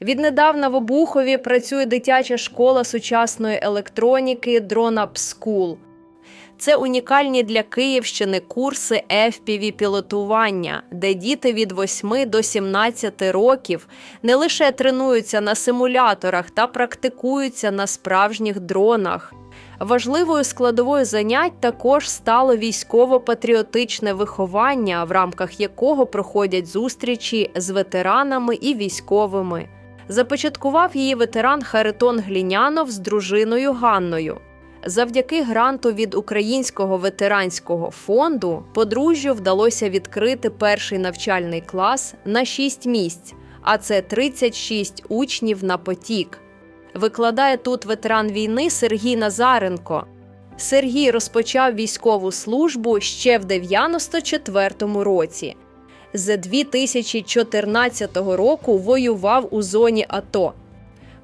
Віднедавна в Обухові працює дитяча школа сучасної електроніки Up School. Це унікальні для Київщини курси fpv пілотування, де діти від 8 до 17 років не лише тренуються на симуляторах та практикуються на справжніх дронах. Важливою складовою занять також стало військово-патріотичне виховання, в рамках якого проходять зустрічі з ветеранами і військовими. Започаткував її ветеран Харитон Глінянов з дружиною Ганною. Завдяки гранту від Українського ветеранського фонду подружжю вдалося відкрити перший навчальний клас на 6 місць, а це 36 учнів на потік. Викладає тут ветеран війни Сергій Назаренко. Сергій розпочав військову службу ще в 94-му році. З 2014 року воював у зоні АТО.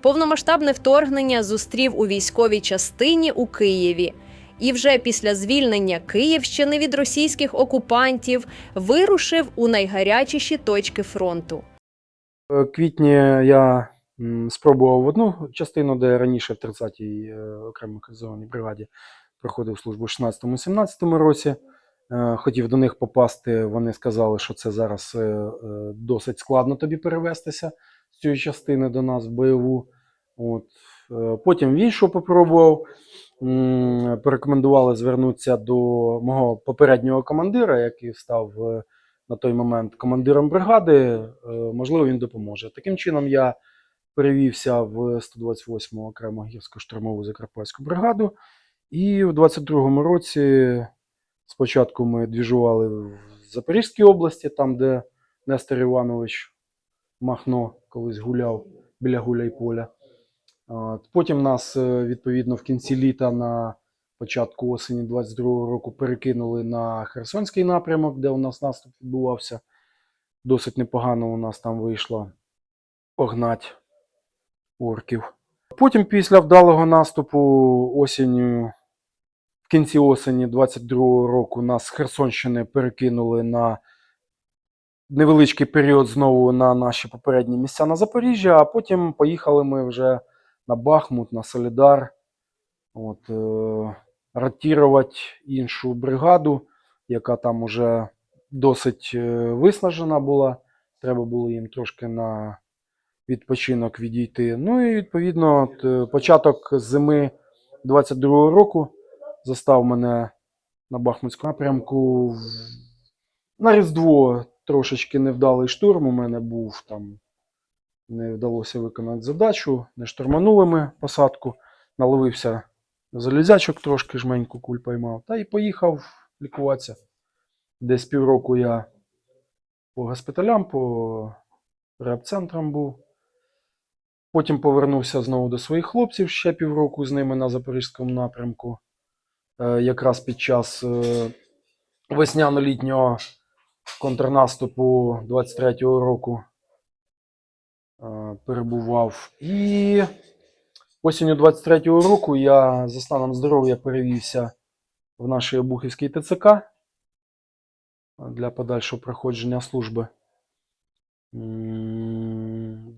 Повномасштабне вторгнення зустрів у військовій частині у Києві. І вже після звільнення Київщини від російських окупантів вирушив у найгарячіші точки фронту. В квітні я спробував одну частину, де раніше в 30-й е, окремій механізованій бригаді проходив службу в 16-17 році. Е, Хотів до них попасти. Вони сказали, що це зараз е, е, досить складно тобі перевестися з цієї частини до нас в бойову. От. Потім в іншу попробував. Порекомендували звернутися до мого попереднього командира, який став на той момент командиром бригади. Можливо, він допоможе. Таким чином, я перевівся в 128-му окрему гірсько-штурмову Закарпатську бригаду. І в 22-му році спочатку ми двіжували в Запорізькій області, там, де Нестор Іванович Махно колись гуляв біля Гуляйполя. От. Потім нас, е, відповідно, в кінці літа на початку осені 22-го року перекинули на Херсонський напрямок, де у нас наступ відбувався. Досить непогано у нас там вийшло погнать орків. Потім, після вдалого наступу осінню, кінці осені 22-го року нас з Херсонщини перекинули на невеличкий період знову на наші попередні місця на Запоріжжя, а потім поїхали ми вже на Бахмут, на Солідар. От, е, ротувати іншу бригаду, яка там уже досить е, виснажена була. Треба було їм трошки на відпочинок відійти. Ну і відповідно, от, е, початок зими 22-го року застав мене на Бахмутському напрямку. На Різдво трошечки невдалий штурм. У мене був там, не вдалося виконати задачу, не штурманули ми посадку, наловився залізячок трошки, жменьку куль поймав, та й поїхав лікуватися. Десь півроку я по госпіталям, по реабцентрам був. Потім повернувся знову до своїх хлопців ще півроку з ними на Запорізькому напрямку. Е, якраз під час е, весняно-літнього контрнаступу 23-го року е, перебував. І осінню 23-го року я за станом здоров'я перевівся в наш Обухівський ТЦК для подальшого проходження служби.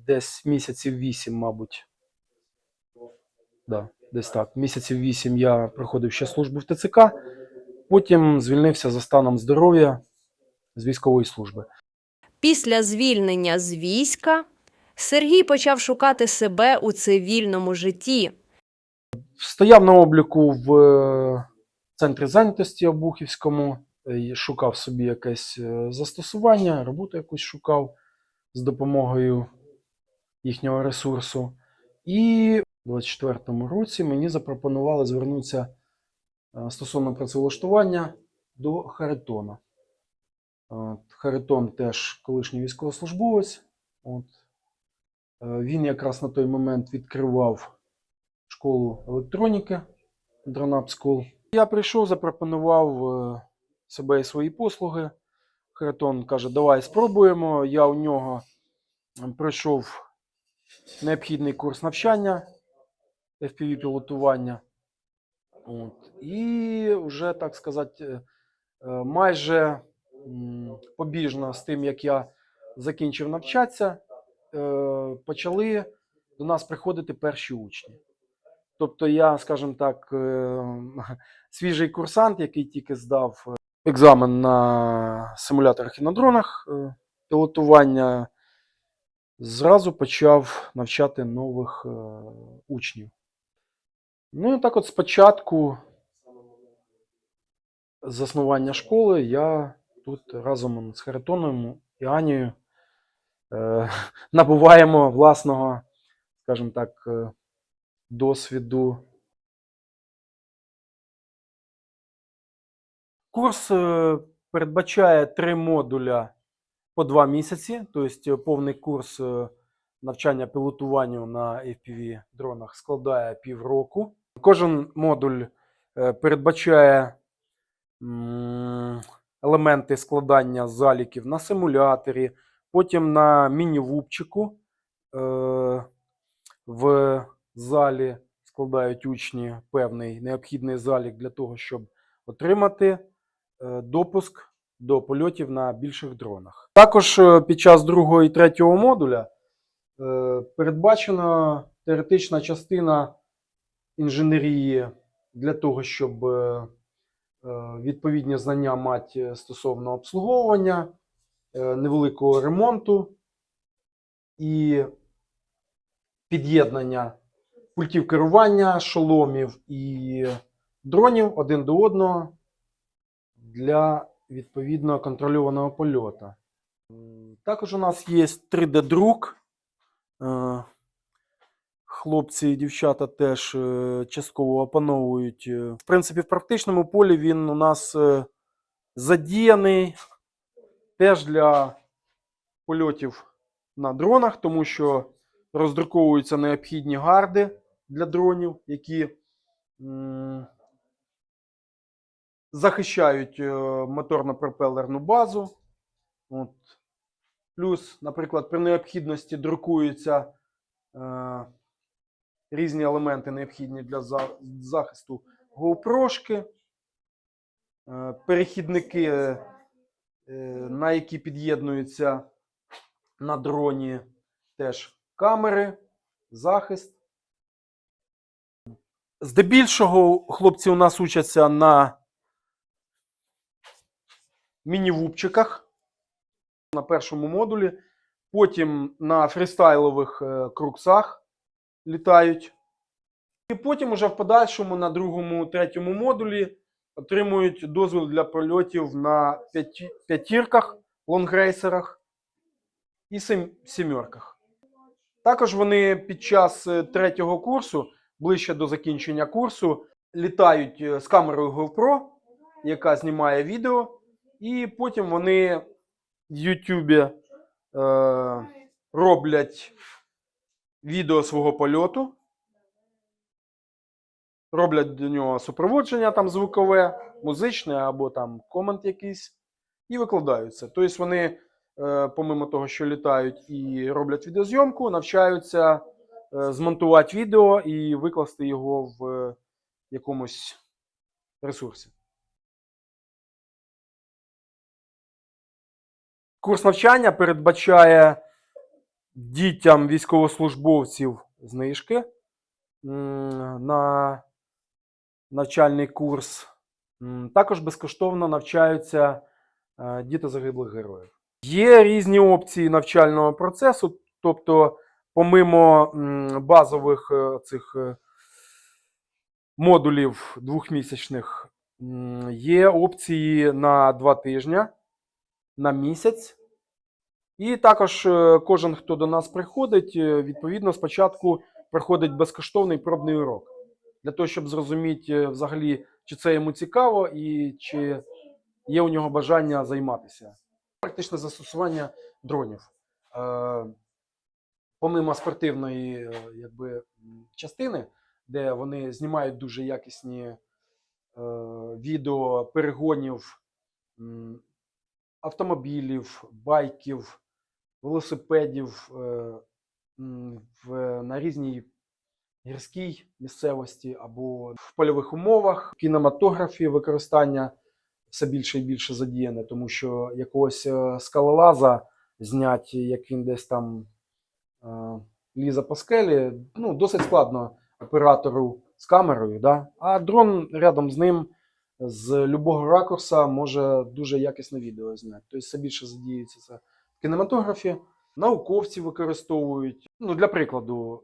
Десь місяців вісім, мабуть. Да, десь так. Місяців вісім я проходив ще службу в ТЦК, потім звільнився за станом здоров'я з військової служби. Після звільнення з війська Сергій почав шукати себе у цивільному житті. Стояв на обліку в е, центрі зайнятості Обухівському, е, шукав собі якесь е, застосування, роботу якусь шукав з допомогою їхнього ресурсу. І у 24-му році мені запропонували звернутися е, стосовно працевлаштування до Харитона. От, Харитон теж колишній військовослужбовець. От. Е, Він якраз на той момент відкривав школу електроніки School. Я прийшов, запропонував е, себе і свої послуги. Хартон каже, давай спробуємо. Я у нього пройшов необхідний курс навчання FPV пілотування. От. І вже, так сказати, е, майже побіжно з тим, як я закінчив навчатися, е, почали до нас приходити перші учні. Тобто я, скажімо так, е, свіжий курсант, який тільки здав екзамен на симуляторах і на дронах пілотування, зразу почав навчати нових учнів. Ну і так от спочатку заснування школи я тут разом з Харитоном і Анією е, набуваємо власного, скажімо так, е, досвіду. Курс е, передбачає три модуля по два місяці, тобто повний курс е, навчання пілотуванню на FPV дронах складає півроку. Кожен модуль е, передбачає елементи складання заліків на симуляторі, потім на міні-вупчику е, в залі складають учні певний необхідний залік для того, щоб отримати е, допуск до польотів на більших дронах. Також під час другого і третього модуля передбачена теоретична частина інженерії для того, щоб е, е, відповідні знання мати стосовно обслуговування, е, невеликого ремонту і під'єднання пультів керування, шоломів і дронів один до одного для відповідно контрольованого польоту. Також у нас є 3D-друк. Хлопці і дівчата теж е, частково опановують. Е, В принципі, в практичному полі він у нас е, задіяний теж для польотів на дронах, тому що роздруковуються необхідні гарди для дронів, які захищають моторно-пропелерну базу. От. Плюс, наприклад, при необхідності друкуються різні елементи, необхідні для захисту GoPro-шки, е, перехідники, е, на які під'єднуються на дроні теж камери, захист. Здебільшого хлопці у нас учаться на міні-вупчиках на першому модулі, потім на фрістайлових е, круксах літають. І потім уже в подальшому на другому, третьому модулі отримують дозвіл для польотів на п'яті- п'ятірках, лонгрейсерах і сімерках. Також вони під час е, третього курсу, ближче до закінчення курсу, літають е, з камерою GoPro, яка знімає відео, і потім вони в YouTube е, роблять відео свого польоту, роблять до нього супроводження там звукове, музичне або там комент якийсь, і викладаються. Тобто вони, е, помимо того, що літають і роблять відеозйомку, навчаються е, змонтувати відео і викласти його в е, якомусь ресурсі. Курс навчання передбачає дітям військовослужбовців знижки на навчальний курс. Також безкоштовно навчаються е, діти загиблих героїв. Є різні опції навчального процесу, тобто, помимо базових е, цих е, модулів двохмісячних, є опції на два тижні, на місяць. І також е, кожен, хто до нас приходить, е, відповідно, спочатку проходить безкоштовний пробний урок для того, щоб зрозуміти е, взагалі, чи це йому цікаво і чи є у нього бажання займатися. Практичне застосування дронів. Помимо спортивної якби, частини, де вони знімають дуже якісні е, відео перегонів автомобілів, байків, велосипедів е, в, на різній гірській місцевості або в польових умовах. В кінематографі використання все більше і більше задіяне, тому що якогось е, скалолаза зняти, як він десь там е, лізе по скелі. Ну, досить складно оператору з камерою, да? а дрон рядом з ним з любого ракурса може дуже якісне відео зняти. Тобто все більше задіюється це кінематографі. Науковці використовують, ну, для прикладу,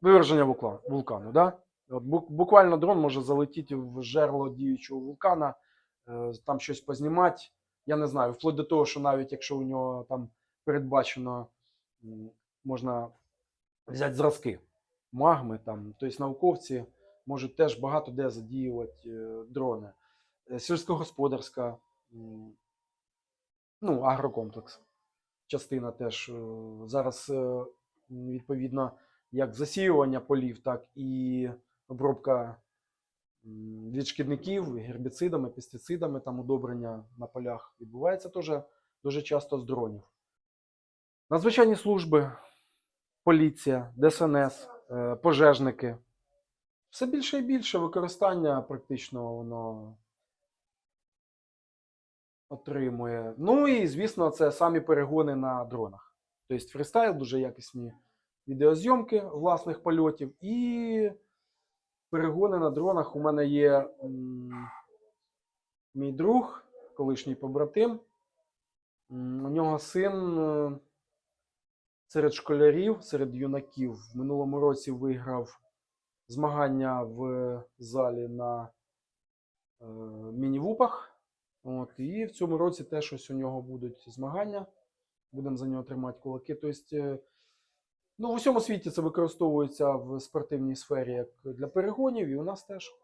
виверження вулкану. да? От буквально дрон може залетіти в жерло діючого вулкана, е, там щось познімати. Я не знаю, вплоть до того, що навіть якщо у нього там передбачено, можна взяти зразки магми, там, тобто науковці можуть теж багато де задіювати е, дрони. Е, Сільськогосподарська, ну, агрокомплекс. Частина теж е, зараз, е, відповідно, як засіювання полів, так і обробка від шкідників, гербіцидами, пестицидами, там удобрення на полях відбувається теж дуже часто з дронів. Надзвичайні служби, поліція, ДСНС, е, пожежники. Все більше і більше використання практично воно отримує. Ну і, звісно, це самі перегони на дронах. Тобто фрістайл, дуже якісні відеозйомки власних польотів і перегони на дронах. У мене є мій друг, колишній побратим. У нього син е, серед школярів, серед юнаків в минулому році виграв змагання в залі на е, міні-вупах. От, і в цьому році теж ось у нього будуть змагання. Будемо за нього тримати кулаки. Тобто, е, ну, в усьому світі це використовується в спортивній сфері як для перегонів, і у нас теж.